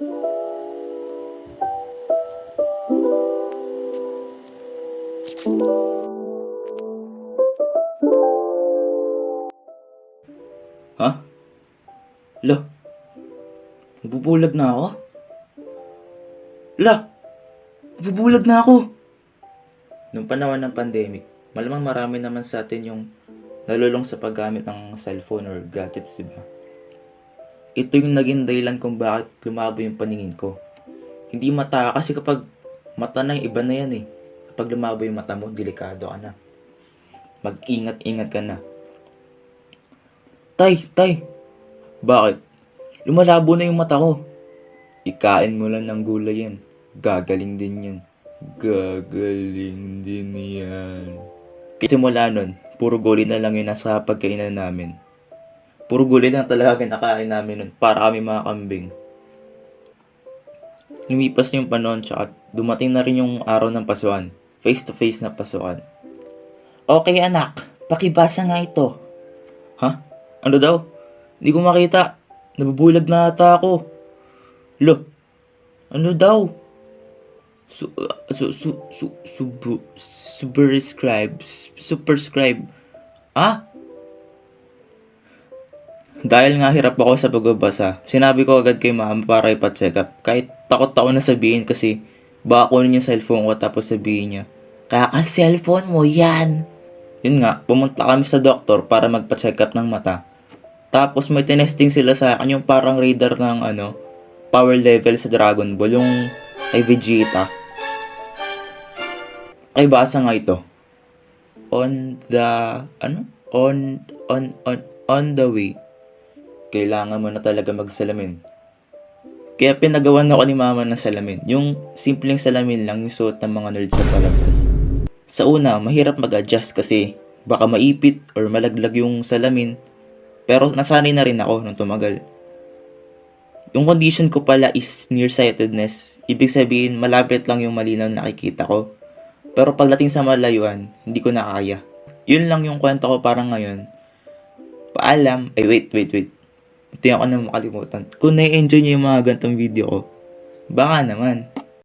Ha? La? Nabubulag na ako? La? Nabubulag na ako? Nung panahon ng pandemic, malamang marami naman sa atin yung nalulong sa paggamit ng cellphone or gadgets, di ba? Ito yung naging dahilan kung bakit lumabo yung paningin ko. Hindi mata, kasi kapag mata na iba na yan eh. Kapag lumabo yung mata mo, delikado ka na. Mag-ingat-ingat ka na. Tay, tay. Bakit? Lumalabo na yung mata ko. Ikain mo lang ng gulay yan. Gagaling din yan. Gagaling din yan. Simula nun, puro gulay na lang yun nasa pagkainan namin. Puro gulay lang talaga kinakain namin nun para kami mga kambing. Lumipas yung panahon tsaka dumating na rin yung araw ng pasukan. Face to face na pasukan. Okay anak, pakibasa nga ito. Ha? Ano daw? Hindi ko makita. Nabubulag na ata ako. Lo, ano daw? Su, uh, su, su, su, subu, superscribe, superscribe. Ah? Dahil nga hirap ako sa pagbabasa, sinabi ko agad kay mama para ipa-check up. Kahit takot ako na sabihin kasi baka kunin yung cellphone ko tapos sabihin niya, Kaka-cellphone mo yan! Yun nga, pumunta kami sa doktor para magpa-check up ng mata. Tapos may tinesting sila sa akin yung parang radar ng ano, power level sa Dragon Ball, yung kay Vegeta. Ay basa nga ito. On the, ano? On, on, on, on the way. Kailangan mo na talaga magsalamin. Kaya pinagawan ako ni mama ng salamin. Yung simpleng salamin lang yung suot ng mga nerds sa palabas. Sa una, mahirap mag-adjust kasi baka maipit or malaglag yung salamin. Pero nasanay na rin ako nung tumagal. Yung condition ko pala is nearsightedness. Ibig sabihin, malapit lang yung malinaw na nakikita ko. Pero pagdating sa malayuan, hindi ko na kaya. Yun lang yung kwento ko parang ngayon. Paalam. Ay, wait, wait, wait. Hindi ako na makalimutan. Kung na-enjoy niyo yung mga gantong video ko, baka naman.